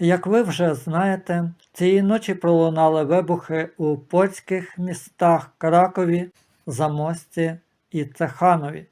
Як ви вже знаєте, цієї ночі пролунали вибухи у польських містах Кракові, Замості і Цеханові.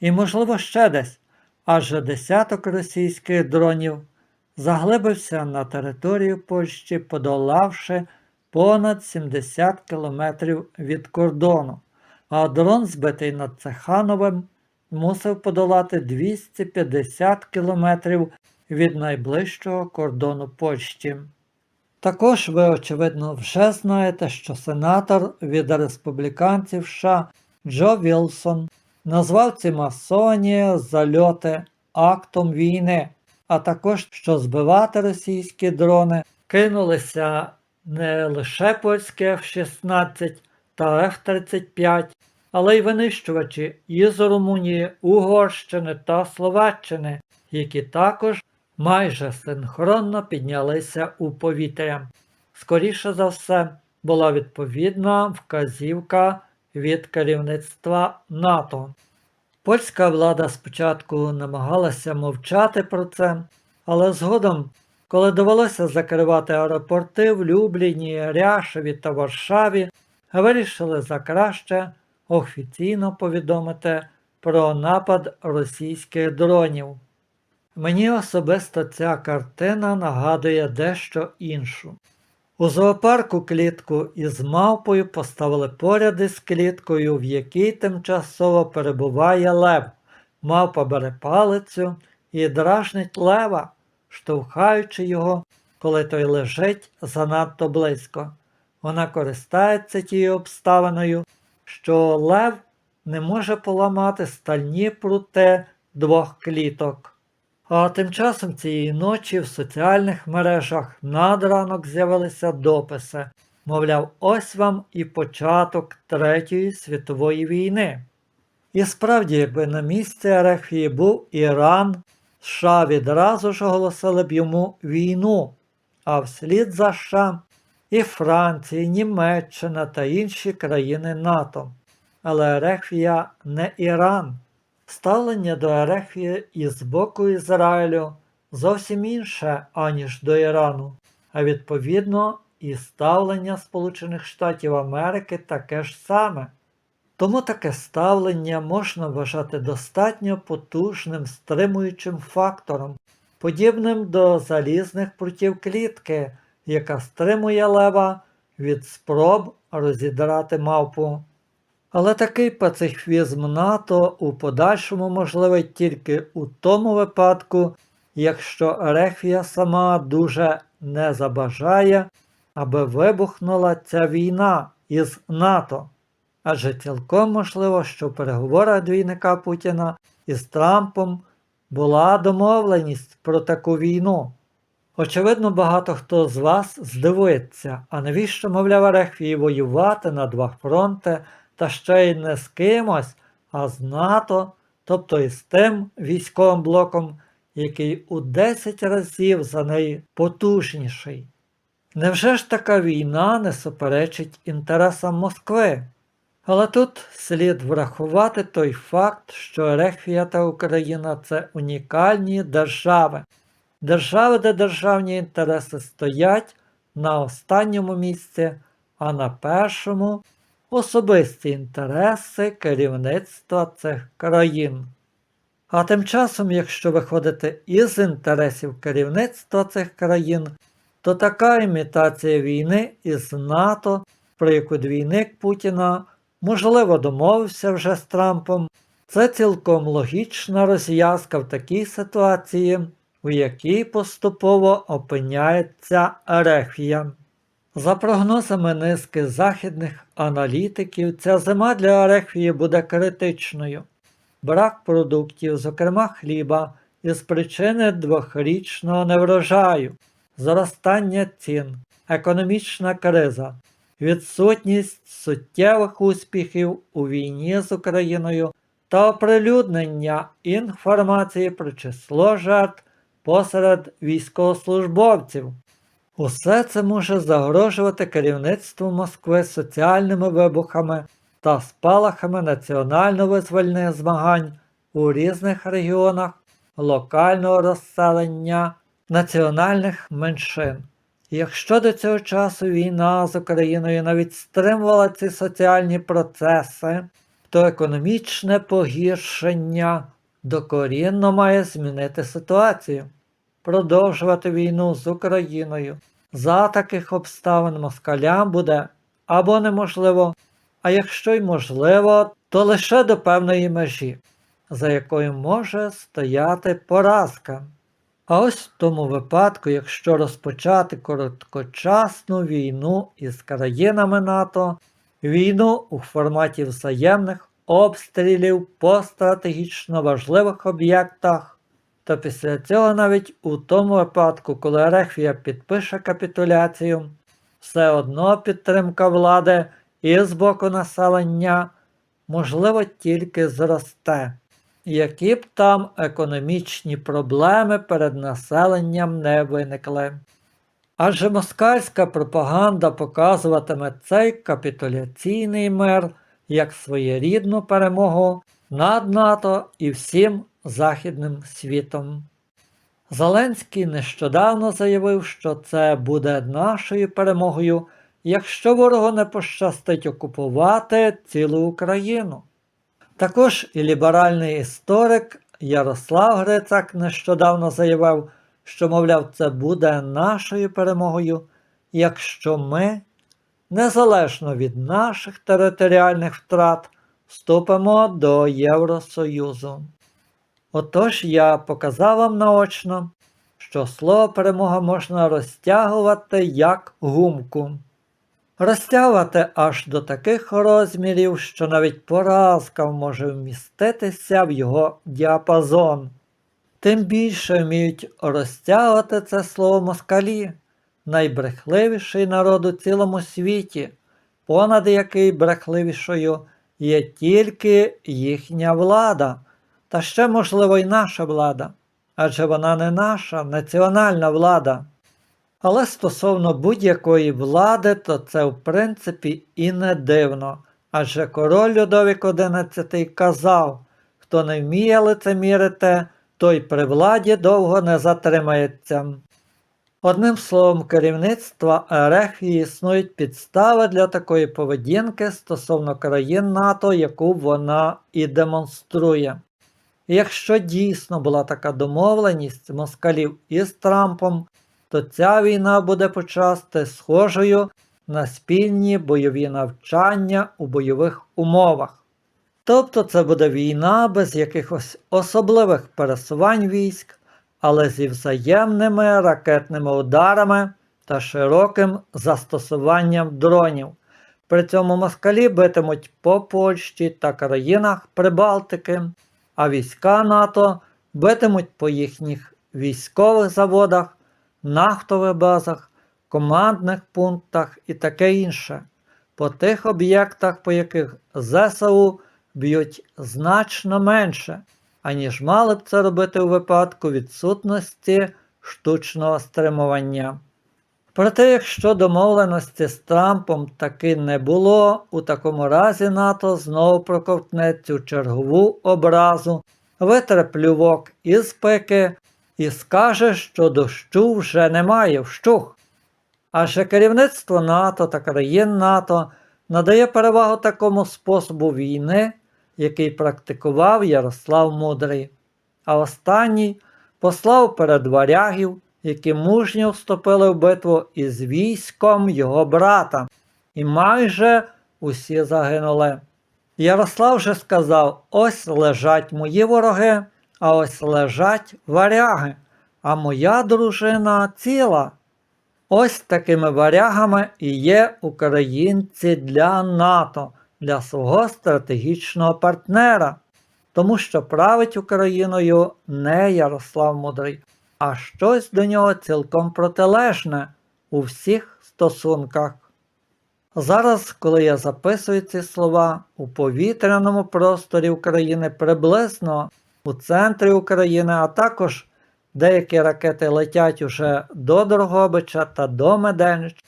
І, можливо, ще десь, адже десяток російських дронів заглибився на територію Польщі, подолавши понад 70 кілометрів від кордону, а дрон, збитий над Цехановим, мусив подолати 250 кілометрів від найближчого кордону Польщі. Також ви, очевидно, вже знаєте, що сенатор від республіканців США Джо Вілсон назвав ці масонні зальоти актом війни, а також що збивати російські дрони кинулися не лише польські F-16 та F-35, але й винищувачі із Румунії, Угорщини та Словаччини, які також майже синхронно піднялися у повітря. Скоріше за все, була відповідна вказівка від керівництва НАТО. Польська влада спочатку намагалася мовчати про це, але згодом, коли довелося закривати аеропорти в Любліні, Ряшеві та Варшаві, вирішили за краще офіційно повідомити про напад російських дронів. Мені особисто ця картина нагадує дещо іншу. У зоопарку клітку із мавпою поставили поряд із кліткою, в якій тимчасово перебуває лев. Мавпа бере палицю і дражнить лева, штовхаючи його, коли той лежить занадто близько. Вона користається тією обставиною, що лев не може поламати стальні прути двох кліток. А тим часом цієї ночі в соціальних мережах над ранок з'явилися дописи. Мовляв, ось вам і початок Третьої світової війни. І справді, якби на місці Ерефії був Іран, США відразу ж оголосили б йому війну, а вслід за США і Франція, і Німеччина та інші країни НАТО. Але Ерефія не Іран. Ставлення до Ерефії із боку Ізраїлю зовсім інше, аніж до Ірану, а відповідно і ставлення Сполучених Штатів Америки таке ж саме. Тому таке ставлення можна вважати достатньо потужним стримуючим фактором, подібним до залізних прутів клітки, яка стримує лева від спроб розідрати мавпу. Але такий пацифізм НАТО у подальшому можливий тільки у тому випадку, якщо Ерефія сама дуже не забажає, аби вибухнула ця війна із НАТО. Адже цілком можливо, що в переговорах двійника Путіна із Трампом була домовленість про таку війну. Очевидно, багато хто з вас здивується, а навіщо, мовляв, Ерефії воювати на два фронти та ще й не з кимось, а з НАТО, тобто із тим військовим блоком, який у 10 разів за неї потужніший. Невже ж така війна не суперечить інтересам Москви? Але тут слід врахувати той факт, що Ерефія та Україна це унікальні держави, держави, де державні інтереси стоять на останньому місці, а на першому особисті інтереси керівництва цих країн. А тим часом, якщо виходити із інтересів керівництва цих країн, то така імітація війни із НАТО, про яку двійник Путіна можливо домовився вже з Трампом, це цілком логічна розв'язка в такій ситуації, у якій поступово опиняється Ерефія. За прогнозами низки західних аналітиків, ця зима для Ерефії буде критичною. Брак продуктів, зокрема хліба, із причини двохрічного неврожаю, зростання цін, економічна криза, відсутність суттєвих успіхів у війні з Україною та оприлюднення інформації про число жертв посеред військовослужбовців. Усе це може загрожувати керівництву Москви соціальними вибухами та спалахами національно-визвольних змагань у різних регіонах локального розселення національних меншин. Якщо до цього часу війна з Україною навіть стримувала ці соціальні процеси, то економічне погіршення докорінно має змінити ситуацію. Продовжувати війну з Україною за таких обставин москалям буде або неможливо, а якщо й можливо, то лише до певної межі, за якою може стояти поразка. А ось в тому випадку, якщо розпочати короткочасну війну із країнами НАТО, війну у форматі взаємних обстрілів по стратегічно важливих об'єктах, то після цього навіть у тому випадку, коли Ерефія підпише капітуляцію, все одно підтримка влади і з боку населення можливо тільки зросте які б там економічні проблеми перед населенням не виникли. Адже москальська пропаганда показуватиме цей капітуляційний мир як своєрідну перемогу над НАТО і всім Західним світом. Зеленський нещодавно заявив, що це буде нашою перемогою, якщо ворогу не пощастить окупувати цілу Україну. Також і ліберальний історик Ярослав Грицак нещодавно заявив, що, мовляв, це буде нашою перемогою, якщо ми, незалежно від наших територіальних втрат, вступимо до Євросоюзу. Отож я показав вам наочно, що слово перемога можна розтягувати як гумку розтягувати аж до таких розмірів, що навіть поразка може вміститися в його діапазон. Тим більше вміють розтягувати це слово москалі, найбрехливіший народ у цілому світі, понад який брехливішою є тільки їхня влада, та ще, можливо, й наша влада, адже вона не наша національна влада. Але стосовно будь-якої влади, то це в принципі і не дивно. Адже король Людовік XI казав, хто не вміє лицемірити, той при владі довго не затримається. Одним словом, керівництва РФ існують підстави для такої поведінки стосовно країн НАТО, яку вона і демонструє. Якщо дійсно була така домовленість москалів із Трампом, то ця війна буде почасти схожою на спільні бойові навчання у бойових умовах. Тобто це буде війна без якихось особливих пересувань військ, але зі взаємними ракетними ударами та широким застосуванням дронів. При цьому москалі битимуть по Польщі та країнах Прибалтики, а війська НАТО битимуть по їхніх військових заводах нафтових базах, командних пунктах і таке інше, по тих об'єктах, по яких ЗСУ б'ють значно менше, аніж мали б це робити у випадку відсутності штучного стримування. Проте, якщо домовленості з Трампом таки не було, у такому разі НАТО знову проковтне цю чергову образу, витре плювок із пики і скаже, що дощу вже немає вщух. Адже керівництво НАТО та країн НАТО надає перевагу такому способу війни, який практикував Ярослав Мудрий, а останній послав перед варягів, які мужньо вступили в битву із військом його брата, і майже усі загинули. Ярослав же сказав: ось лежать мої вороги, а ось лежать варяги, а моя дружина ціла. Ось такими варягами і є українці для НАТО, для свого стратегічного партнера, тому що править Україною не Ярослав Мудрий, а щось до нього цілком протилежне у всіх стосунках. Зараз, коли я записую ці слова, у повітряному просторі України приблизно у центрі України, а також деякі ракети летять уже до Дрогобича та до Меденич.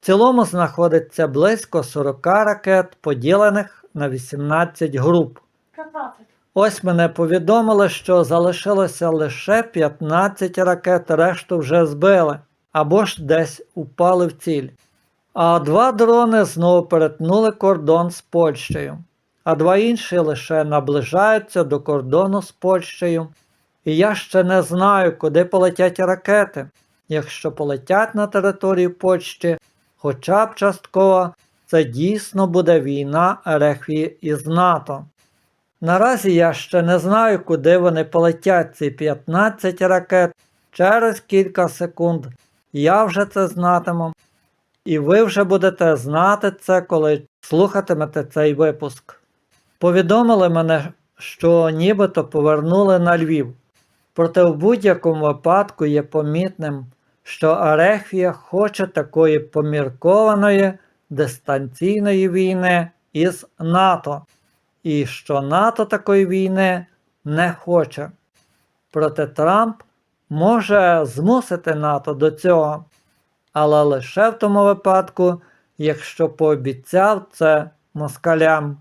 В цілому знаходиться близько 40 ракет, поділених на 18 груп. Ось мене повідомили, що залишилося лише 15 ракет, решту вже збили або ж десь упали в ціль. А два дрони знову перетнули кордон з Польщею, а два інші лише наближаються до кордону з Польщею. І я ще не знаю, куди полетять ракети. Якщо полетять на територію Польщі, хоча б частково, це дійсно буде війна Ерефії із НАТО. Наразі я ще не знаю, куди вони полетять ці 15 ракет. Через кілька секунд я вже це знатиму. І ви вже будете знати це, коли слухатимете цей випуск. Повідомили мене, що нібито повернули на Львів. Проте в будь-якому випадку є помітним, що Арехвія хоче такої поміркованої дистанційної війни із НАТО, і що НАТО такої війни не хоче. Проте Трамп може змусити НАТО до цього, але лише в тому випадку, якщо пообіцяв це москалям.